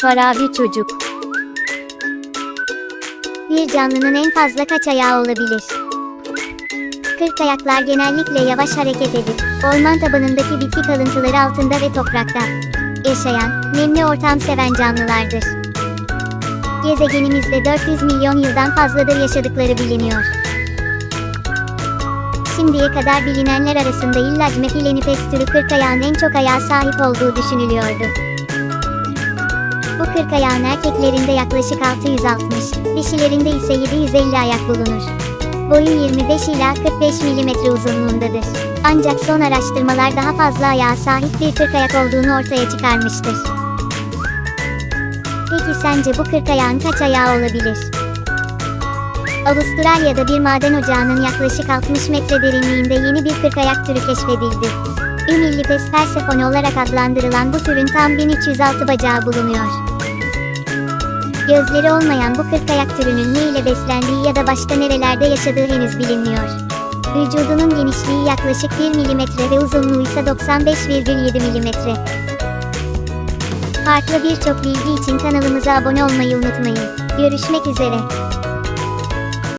Farabi çocuk. Bir canlının en fazla kaç ayağı olabilir? Kırk ayaklar genellikle yavaş hareket edip, orman tabanındaki bitki kalıntıları altında ve toprakta yaşayan, nemli ortam seven canlılardır. Gezegenimizde 400 milyon yıldan fazladır yaşadıkları biliniyor. Şimdiye kadar bilinenler arasında İllacme filenipes türü kırk ayağın en çok ayağa sahip olduğu düşünülüyordu. Bu kırk ayağın erkeklerinde yaklaşık 660, dişilerinde ise 750 ayak bulunur. Boyu 25 ila 45 mm uzunluğundadır. Ancak son araştırmalar daha fazla ayağa sahip bir kırk ayak olduğunu ortaya çıkarmıştır. Peki sence bu kırk ayağın kaç ayağı olabilir? Avustralya'da bir maden ocağının yaklaşık 60 metre derinliğinde yeni bir kırk ayak türü keşfedildi. Ümillipes persefone olarak adlandırılan bu türün tam 1306 bacağı bulunuyor. Gözleri olmayan bu kırk ayak türünün ne ile beslendiği ya da başka nerelerde yaşadığı henüz bilinmiyor. Vücudunun genişliği yaklaşık 1 mm ve uzunluğu ise 95,7 mm. Farklı birçok bilgi için kanalımıza abone olmayı unutmayın. Görüşmek üzere.